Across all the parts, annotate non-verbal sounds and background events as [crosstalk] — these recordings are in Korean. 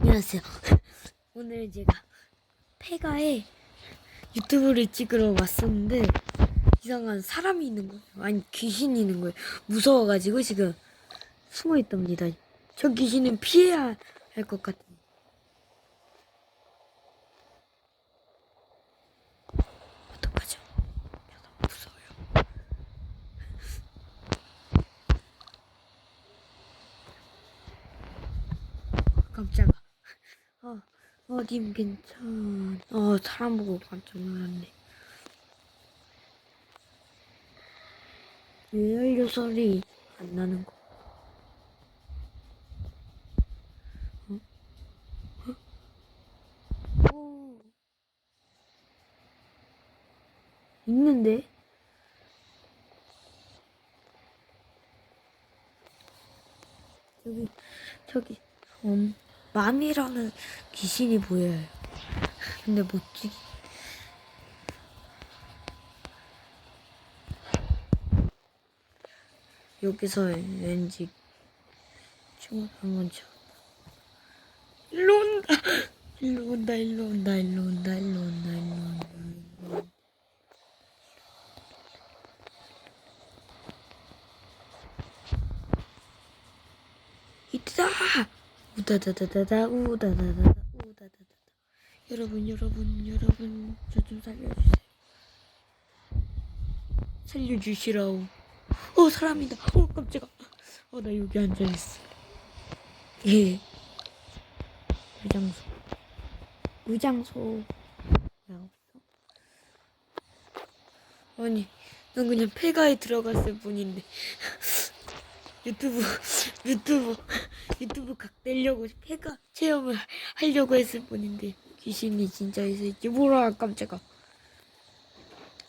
안녕하세요. [laughs] 오늘 제가 폐가에 유튜브를 찍으러 왔었는데 이상한 사람이 있는 거예요. 아니 귀신이 있는 거예요. 무서워가지고 지금 숨어 있답니다. 저 귀신은 피해야 할 것. 어떡하죠? 너무 무서워요. 깜짝아. 어, 어딘 괜찮. 어, 사람 보고 깜짝 놀랐네. 왜 연료 소리 안 나는 거? 어? 어? 오. 있는데? 저기, 저기, 음, 맘이라는 귀신이 보여요. 근데 못 찍. 여기서 왠지 춤을. [laughs] 일로 온다. 일로 온다. 일로 온다. 일로 온다. 일로 온다. 일로 온다. 일로 온다. 이따 우다다다다다 우다다다다 우다다다다. 여러분 여러분 여러분 저 좀 살려주세요. 살려주시라오. 어 사람이다. 어 깜짝아. 어 나 여기 앉아있어. 예. 무장소. 무장소. 왜 없어 아니 난 그냥 폐가에 들어갔을 뿐인데 [laughs] 유튜브 [laughs] 유튜브 유튜브 각 내려고 폐가 체험을 하려고 했을 뿐인데 귀신이 진짜 있을지 몰라 깜짝아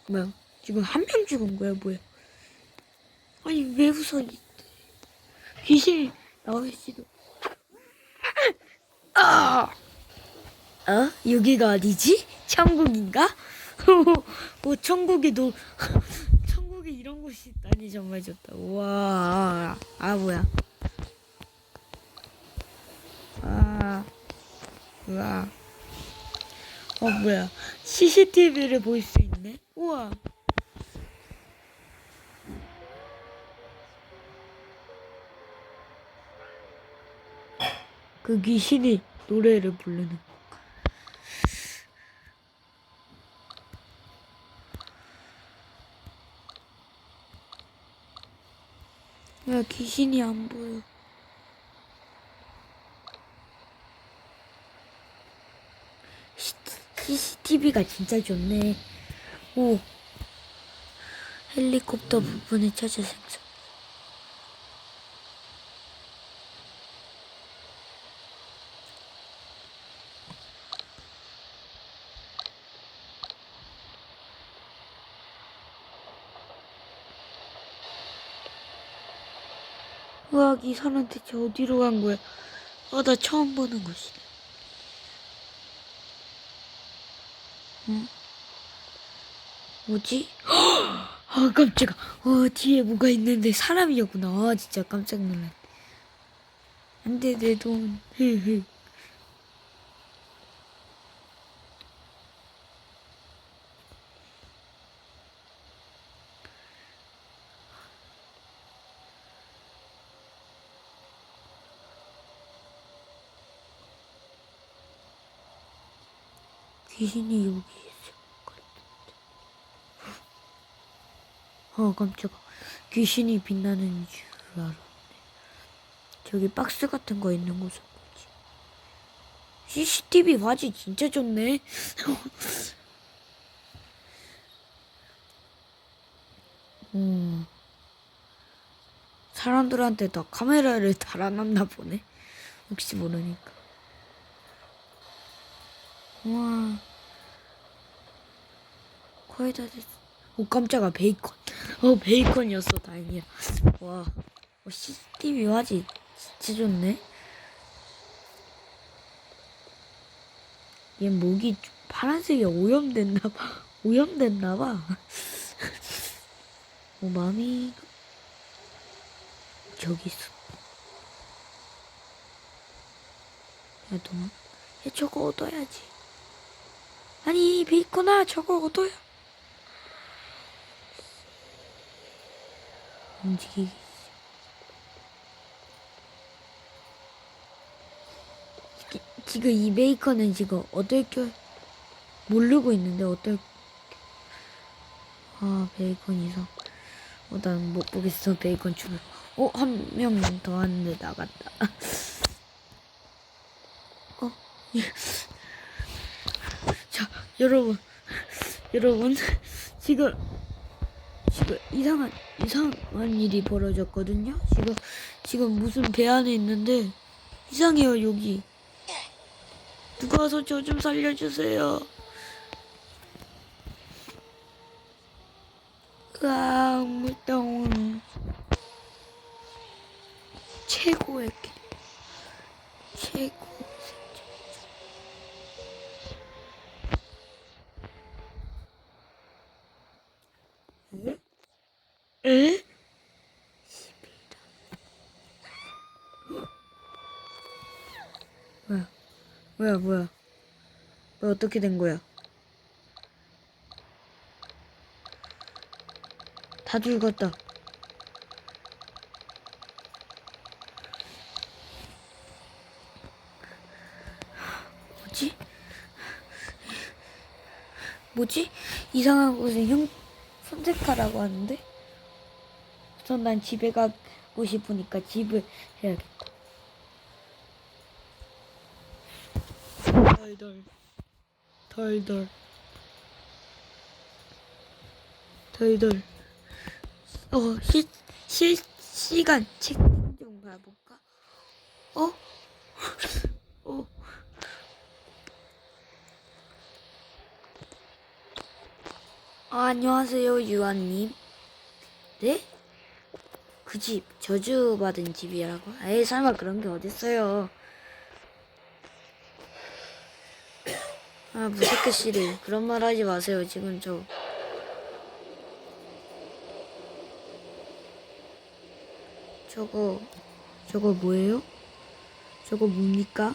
뭐야 지금 한 명 죽은 거야 뭐야 아니 왜 웃어 이 귀신이 나올지도 [laughs] 아! 어? 여기가 어디지? 천국인가? 오 [laughs] 천국에도 천국에 이런 곳이 있다니 정말 좋다. 우와. 아 뭐야? 아. 우와. 어 뭐야? CCTV를 볼 수 있네. 우와. 그 귀신이 노래를 부르는. 야 귀신이 안 보여. CCTV가 진짜 좋네. 오. 헬리콥터 부분을 찾아 생성. 우와, 이 사람 대체 어디로 간 거야? 아, 나 처음 보는 곳이네. 응? 뭐지? [gasps] 아, 깜짝아. 어, 뒤에 뭐가 있는데 사람이었구나. 아, 진짜 깜짝 놀랐네. 안 돼, 내 돈. 귀신이 여기 있을 것 같은데. 어, 깜짝아. 귀신이 빛나는 줄 알았네. 저기 박스 같은 거 있는 곳은 뭐지? CCTV 화질 진짜 좋네. [laughs] 음. 사람들한테 다 카메라를 달아놨나 보네. 혹시 모르니까. 우와. 거의 다 됐어. 오, 깜짝아, 베이컨. 어, 베이컨이었어, 다행이야. 와. 어, CCTV 화질 진짜 좋네. 얘 목이 좀 파란색이 오염됐나봐. [laughs] 오염됐나봐. [laughs] 어, 마미. 저기 있어. 야, 동안. 야, 저거 얻어야지. 아니, 베이컨아, 저거 얻어야. 움직이기. 지- 지금 이 베이컨은 지금 얻을 줄 모르고 있는데 어떨 아 베이컨 이상 어 난 못 보겠어 베이컨 죽을 어한 명 더 왔는데 나갔다. 어? 예. [laughs] 자 여러분. 여러분. 지금 지금 이상한 이상한 일이 벌어졌거든요. 지금 지금 무슨 배 안에 있는데 이상해요 여기. 누가 와서 저 좀 살려주세요 에? 뭐야 뭐야 뭐야 뭐야 어떻게 된 거야 다 죽었다 뭐지? 뭐지? 이상한 곳에 형 선택하라고 하는데? 우선 난 집에 가고 싶으니까 집을 해야겠다. 덜덜 덜덜 덜덜 어, 실, 실시간 채팅 좀 봐볼까? 어? [laughs] 어. 아, 안녕하세요, 유아님. 네? 그 집, 저주받은 집이라고? 에이, 설마 그런 게 어딨어요. 아, 무섭게 씨를. 그런 말 하지 마세요, 지금 저. 저거, 저거 뭐예요? 저거 뭡니까?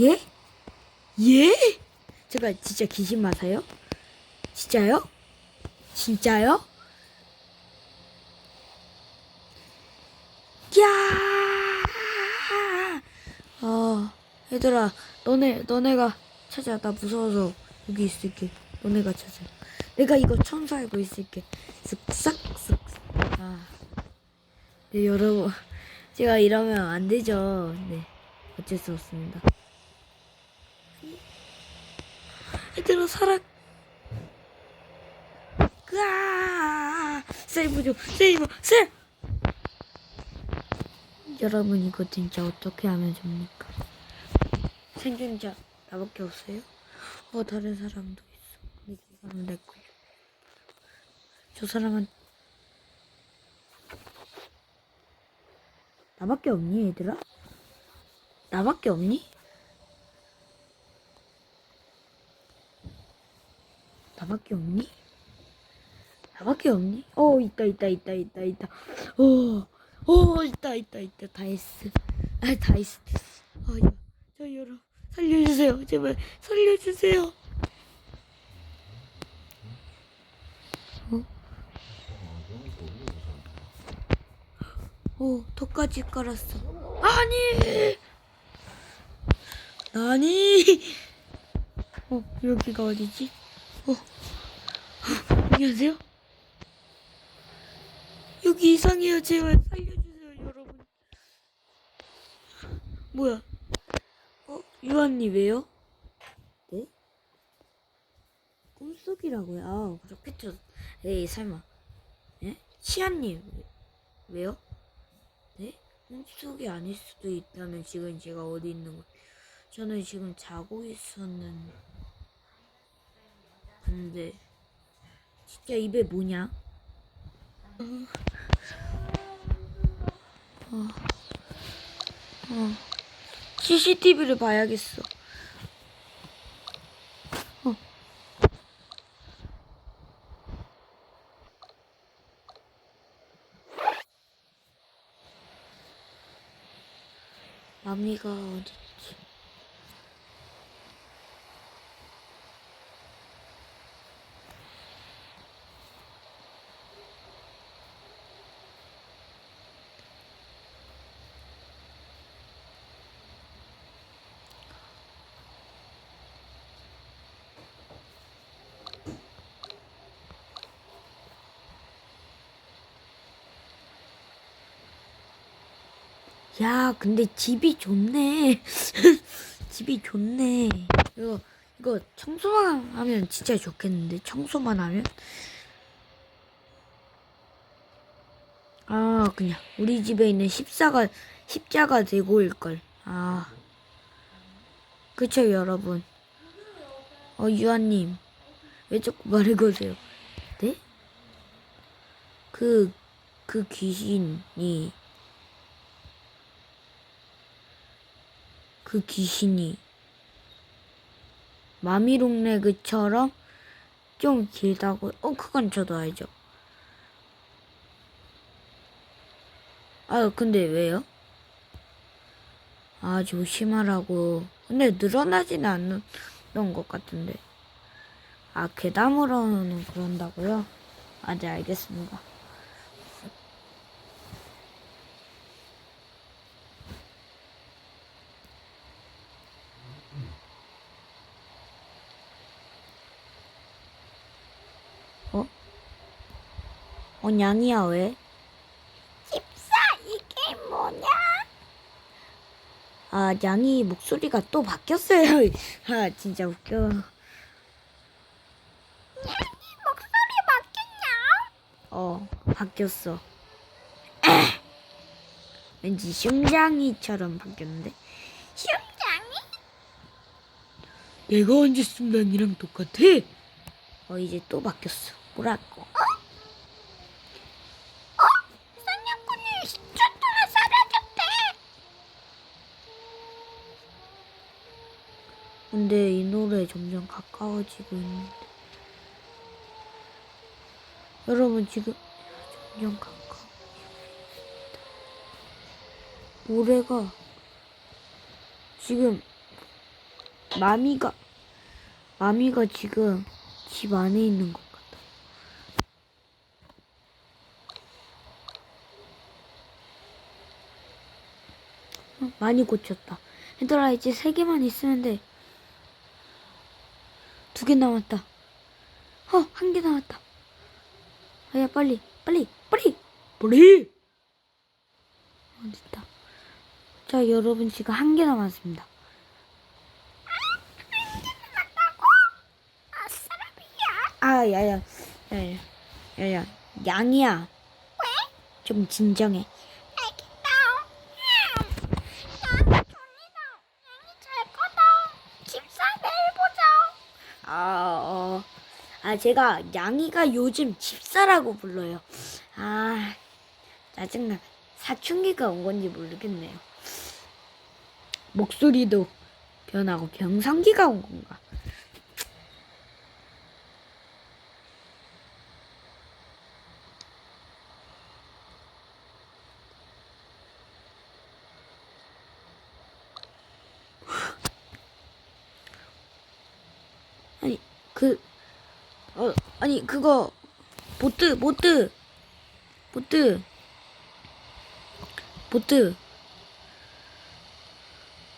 예? 예? 제가 진짜 귀신 맞아요? 진짜요? 진짜요? 야! 아, 얘들아, 너네, 너네가 찾아. 나 무서워서 여기 있을게. 너네가 찾아. 내가 이거 청소하고 있을게. 쓱싹, 쓱. 아. 네, 여러분. 제가 이러면 안 되죠. 네. 어쩔 수 없습니다. 얘들아, 살아. 으아! 세이브 좀, 세이브, 세이브! 여러분 이거 진짜 어떻게 하면 됩니까? 생존자 나밖에 없어요? 어 다른 사람도 있어. 근데 그 사람 내 거야. 저 사람은 나밖에 없니 얘들아? 나밖에 없니? 나밖에 없니? 나밖에 없니? 어 있다 있다 있다 있다 있다. 어. 오 있다 있다 있다 다이스 아 다이스 아야 저 여러분 살려주세요 제발 살려주세요 어? 오 턱까지 깔았어 아니 아니 어 여기가 어디지 어 안녕하세요 여기 이상해요. 제발 살려주세요, 여러분. 뭐야? 어, 유한님 왜요? 네? 꿈속이라고요? 아, 그렇겠죠. 에이, 설마. 예? 치아님 왜요? 네? 꿈속이 아닐 수도 있다면 지금 제가 어디 있는 거? 저는 지금 자고 있었는데. 근데 진짜 입에 뭐냐? 어. 어. 어. CCTV를 봐야겠어. 어. 마미가 어딨지? 야, 근데 집이 좋네. [laughs] 집이 좋네. 이거, 이거 청소만 하면 진짜 좋겠는데, 청소만 하면? 아, 그냥, 우리 집에 있는 십사가, 십자가 되고 올걸. 아. 그쵸, 여러분. 어, 유아님. 왜 자꾸 말을 거세요? 네? 그, 그 귀신이, 그 귀신이 마미롱레그처럼 좀 길다고 어 그건 저도 알죠 아 근데 왜요? 아 조심하라고 근데 늘어나지는 않는 것 같은데 아 괴담으로는 그런다고요? 아 네 알겠습니다 어, 냥이야, 왜? 집사, 이게 뭐냐? 아, 냥이 목소리가 또 바뀌었어요. [laughs] 아, 진짜 웃겨. 냥이 목소리 바뀌었냐? 어, 바뀌었어. [coughs] 왠지 심장이처럼 바뀌었는데? 심장이? 내가 언제 심장이랑 똑같아? 어 이제 또 바뀌었어. 뭐라고? 어? 어? 근데 이 노래 점점 가까워지고 있는데. 여러분 지금 점점 가까워. 노래가 지금 마미가 마미가 지금 집 안에 있는 것 같아. 어, 많이 고쳤다. 얘들아, 이제 세 개만 있으면 돼. 두 개 남았다. 어, 한 개 남았다. 아, 야, 빨리, 빨리, 빨리, 빨리! 어, 됐다. 자, 여러분, 지금 한 개 남았습니다. 아, 야야, 야야, 야야, 양이야. 왜? 좀 진정해. 알겠다. 양이 졸리다. 양이 잘 거다. 집사 내일 보자. 아, 어, 아 제가 양이가 요즘 집사라고 불러요. 아, 짜증나. 사춘기가 온 건지 모르겠네요. 목소리도 변하고 병상기가 온 건가? 아니 그 어 아니 그거 보트 보트. 보트. 보트.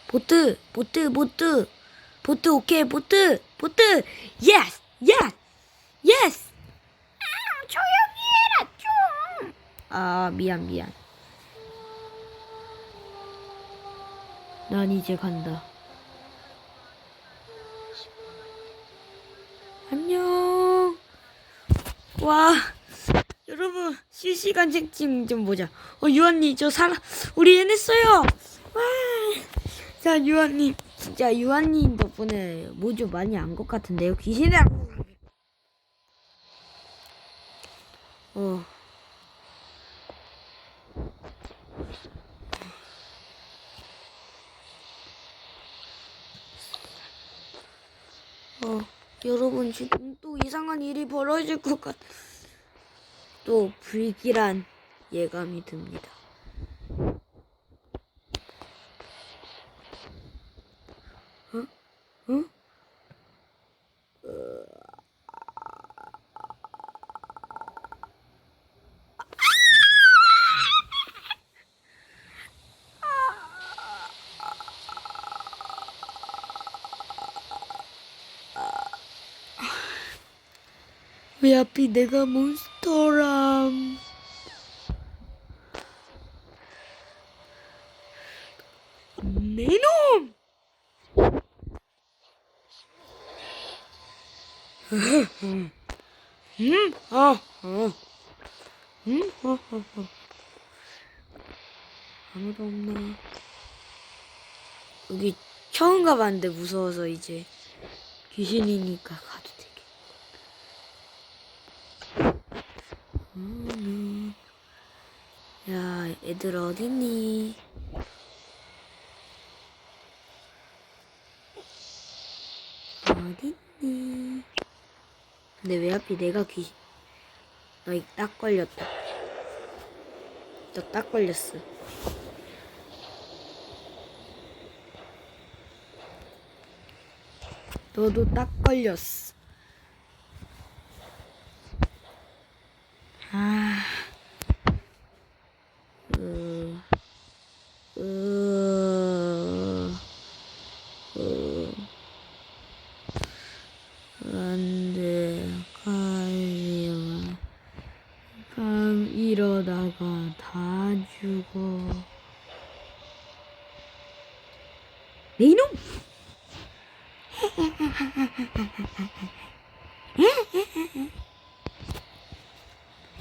보트 보트 보트. 보트 오케이 보트. 보트. 예스 예스 예스 조용히 해라 좀 아 미안 미안. 난 이제 간다 안녕. 와, 여러분 실시간 채팅 좀 보자. 어, 유한님 저 살아, 우리 해냈어요. 와, 자 유한님 진짜 유한님 덕분에 뭐좀 많이 안 것 같은데요. 귀신이라. 어. 어, 여러분 지금 또 이상한 벌어질 것 같. 또 불길한 예감이 듭니다. 응? 왜 하필 내가 몬스터람? 네놈! 음, 어, 어, 음, 어, 어, 어. 아무도 없네. 여기 처음 가봤는데 무서워서 이제 귀신이니까 가도 되게. 음, 야, 애들 어딨니? 어딨니? 근데 왜 하필 내가 귀신? 너딱 걸렸다. 너 딱 걸렸어. 너도 딱 걸렸어. 아, 으, 으, 으, 안 돼, 가지마. 밤 이러다가 다 죽어. 네 이놈!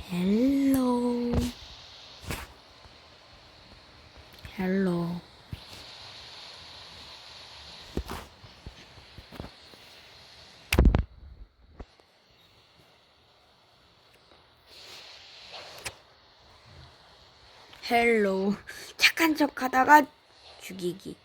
헬로. 헬로. 헬로. 착한 척 하다가 죽이기.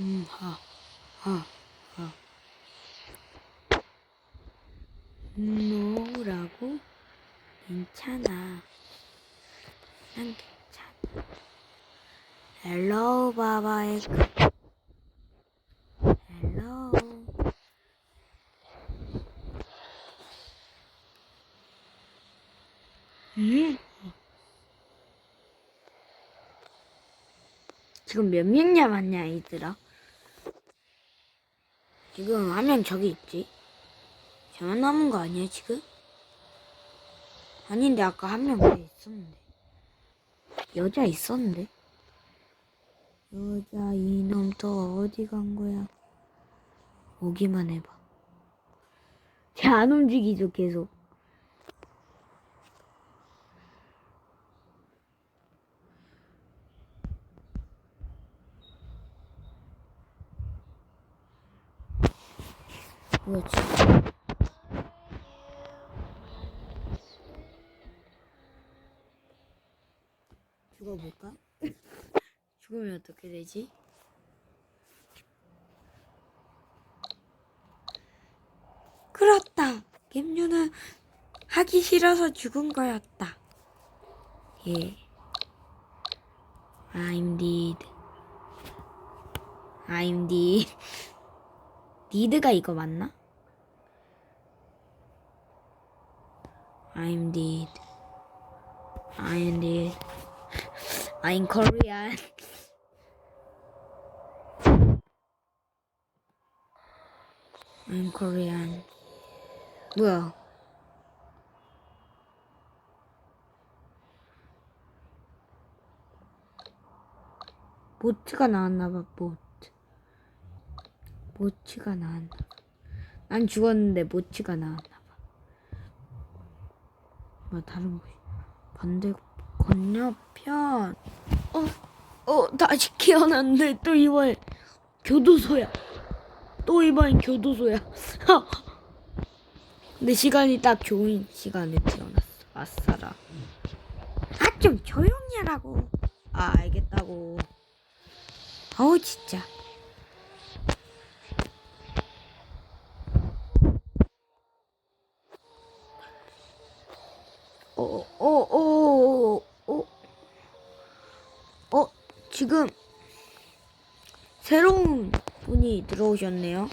음, 하, 하, 하. 노라고? 괜찮아. 난 괜찮아. 헬로 바바의 헬로. 음. 지금 몇명 남았냐, 이들아? 지금 한명 저기 있지? 저만 남은 거 아니야, 지금? 아닌데, 아까 한 명 왜 있었는데. 여자 있었는데? 여자 이놈 또 어디 간 거야? 오기만 해봐. 쟤 안 움직이죠, 계속. 그렇지. 죽어볼까? [laughs] 죽으면 어떻게 되지? 그렇다. 겜류는 하기 싫어서 죽은 거였다. 예. I'm dead. I'm dead. [laughs] 니드가 이거 맞나? I'm dead. I'm dead. [laughs] I'm Korean. [laughs] I'm Korean. 뭐야? 보트가 나왔나봐, 보트. 모치가 나왔나 봐. 난 죽었는데 모치가 나왔나 봐. 뭐 다른 곳이 반대 건너편. 어, 어 다시 깨어났는데 또 이번 교도소야. 또 이번 교도소야. [laughs] 근데 시간이 딱 좋은 시간에 태어났어. 아싸라. 아 좀 조용히 하라고. 아 알겠다고. 어우 진짜. 어 어 어, 어, 어, 어, 어, 어, 지금 새로운 분이 들어오셨네요.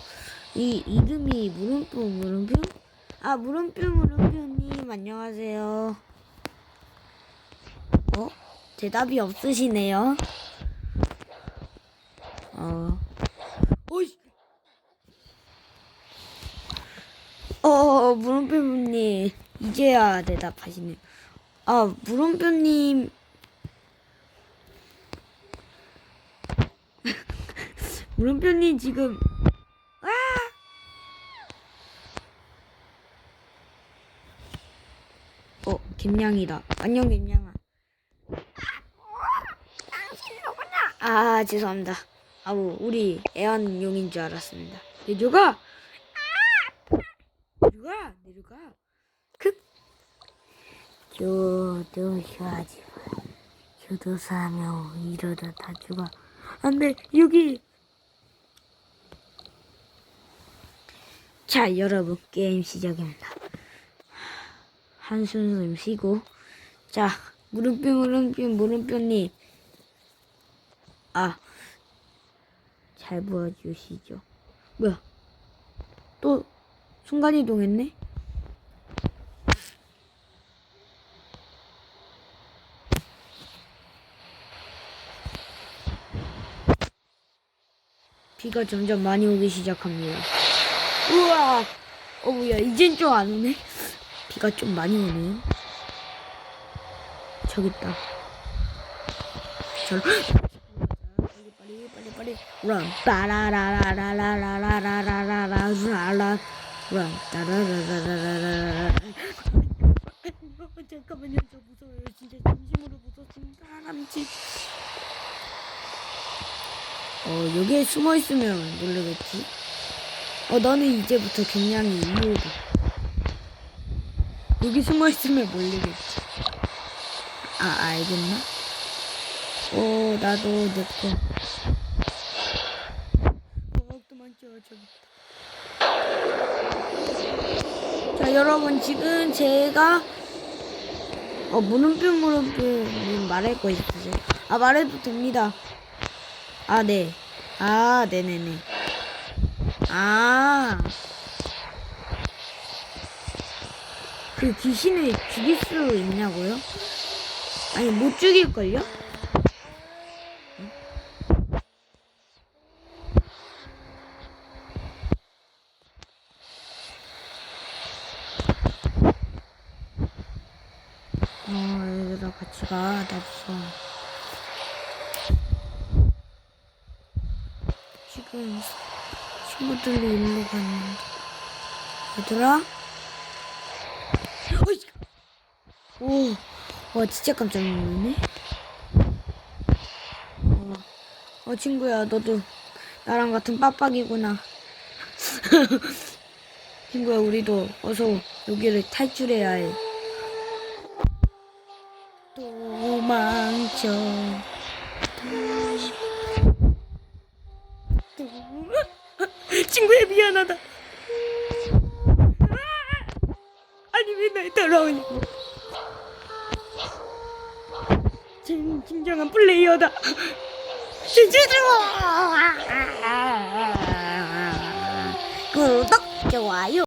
이 이름이 물음표 물음표? 아 물음표 물음표님 안녕하세요. 어? 대답이 없으시네요. 어. 오이. 어 물음표님. 이제야 대답하시네요. 아 물음표님 [laughs] 물음표님 지금 아! 어. 안녕 김양아. 아 죄송합니다. 아우 우리 애완용인 줄 알았습니다. 내려가. 내려가 내려가. 쉬하지 마. 저도 사며 이러다 다 죽어. 안 돼 여기. 자 여러분 게임 시작입니다. 한숨 쉬고 자 물음표 물음표 물음표님 아 잘 보여주시죠. 뭐야? 또 순간 이동했네? 비가 점점 많이 오기 시작합니다. 우와! 어, 뭐야, 이젠 좀 안 오네? [laughs] 비가 좀 많이 오네요. 저기 있다. 저, 빨리, 빨리, 빨리, 빨리. 런, 빠라라라라라라라라라라, 라라, 런, 따라라라라라라. 잠깐만요, 저 무서워요. 진짜 진심으로 무섭습니다. 사람지. 어, 여기에 숨어 있으면 모르겠지. 어, 너는 이제부터 굉장히 이유다. 여기 숨어 있으면 모르겠지. 아, 알겠나? 어, 나도 내 거. 어, 도망쳐, 저기. 자, 여러분, 지금 제가, 어, 님 말할 거 있으세요? 아, 말해도 됩니다. 아, 네. 아, 네네네. 아. 그 귀신을 죽일 수 있냐고요? 아니, 못 죽일걸요? 응? 어, 얘들아, 같이 가. 나 무서워. 지금 친구들이 일로 갔는데 얘들아! 오, 와 진짜 깜짝 놀랐네. 어, 어 친구야 너도 나랑 같은 빡빡이구나. [laughs] 친구야 우리도 어서 여기를 탈출해야 해. 도망쳐 친구야 미안하다. 아니 왜날 따라오냐고. 진, 진정한 플레이어다. 좋아. 구독 좋아요.